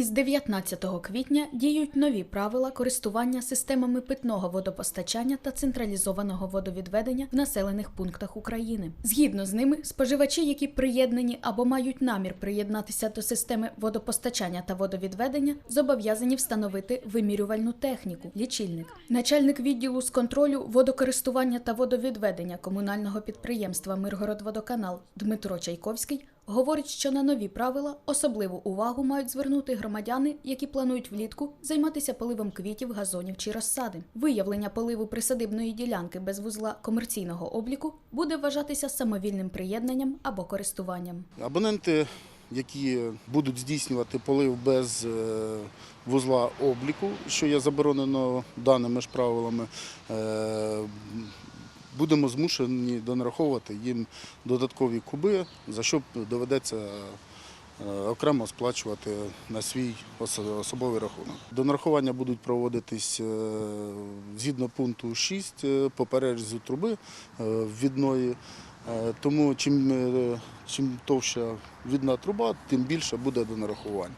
Із 19 квітня діють нові правила користування системами питного водопостачання та централізованого водовідведення в населених пунктах України. Згідно з ними, споживачі, які приєднані або мають намір приєднатися до системи водопостачання та водовідведення, зобов'язані встановити вимірювальну техніку лічильник. Начальник відділу з контролю водокористування та водовідведення комунального підприємства Миргородводоканал Дмитро Чайковський говорить, що на нові правила особливу увагу мають звернути громадяни, які планують влітку займатися поливом квітів, газонів чи розсади. Виявлення поливу присадибної ділянки без вузла комерційного обліку буде вважатися самовільним приєднанням або користуванням. Абоненти, які будуть здійснювати полив без е, вузла обліку, що є заборонено даними ж правилами, е, будемо змушені донараховувати їм додаткові куби, за що доведеться е, окремо сплачувати на свій особовий рахунок. Донарахування будуть проводитись е, згідно пункту 6 е, по перерізу труби ввідної. Е, Тому чим, чим товща відна труба, тим більше буде донарахування.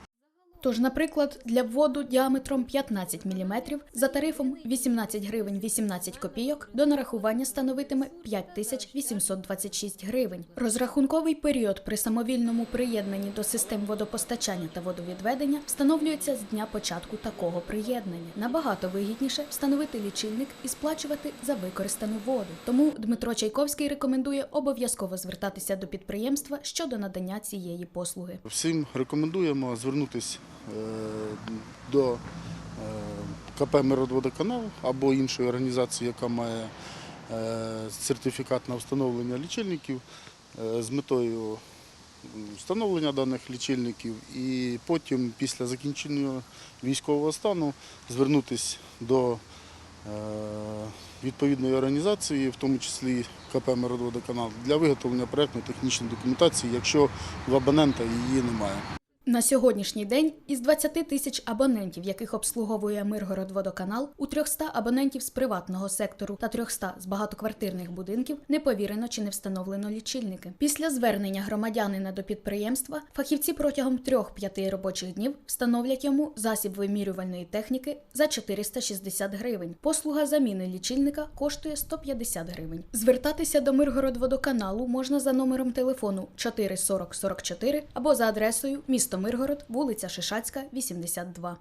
Тож, наприклад, для вводу діаметром 15 мм за тарифом 18 гривень 18 копійок до нарахування становитиме 5826 гривень. Розрахунковий період при самовільному приєднанні до систем водопостачання та водовідведення встановлюється з дня початку такого приєднання. Набагато вигідніше встановити лічильник і сплачувати за використану воду. Тому Дмитро Чайковський рекомендує обов'язково звертатися до підприємства щодо надання цієї послуги. Всім рекомендуємо звернутися до е, КП «Миродводоканал» або іншої організації, яка має е, сертифікат на встановлення лічильників е, з метою встановлення даних лічильників і потім після закінчення військового стану звернутися до е, відповідної організації, в тому числі КП «Миродводоканал», для виготовлення проєктно-технічної документації, якщо в абонента її немає. На сьогоднішній день із 20 тисяч абонентів, яких обслуговує Миргородводоканал, у 300 абонентів з приватного сектору та 300 з багатоквартирних будинків не повірено чи не встановлено лічильники. Після звернення громадянина до підприємства фахівці протягом 3-5 робочих днів встановлять йому засіб вимірювальної техніки за 460 гривень. Послуга заміни лічильника коштує 150 гривень. Звертатися до Миргородводоканалу можна за номером телефону 44044 або за адресою місто вулиця Шишацька, 82.